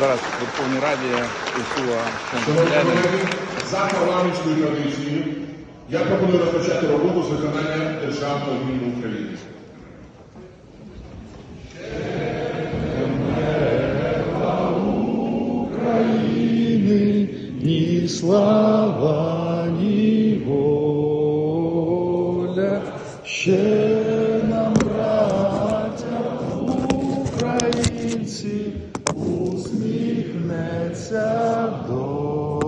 зараз в Верховній Раді Ісуа Шановні колеги, за парламентською традицією я пропоную розпочати роботу з виконання державного гімну України. Ні слава, ні воля, ще нам, браття, українці, Salvadora,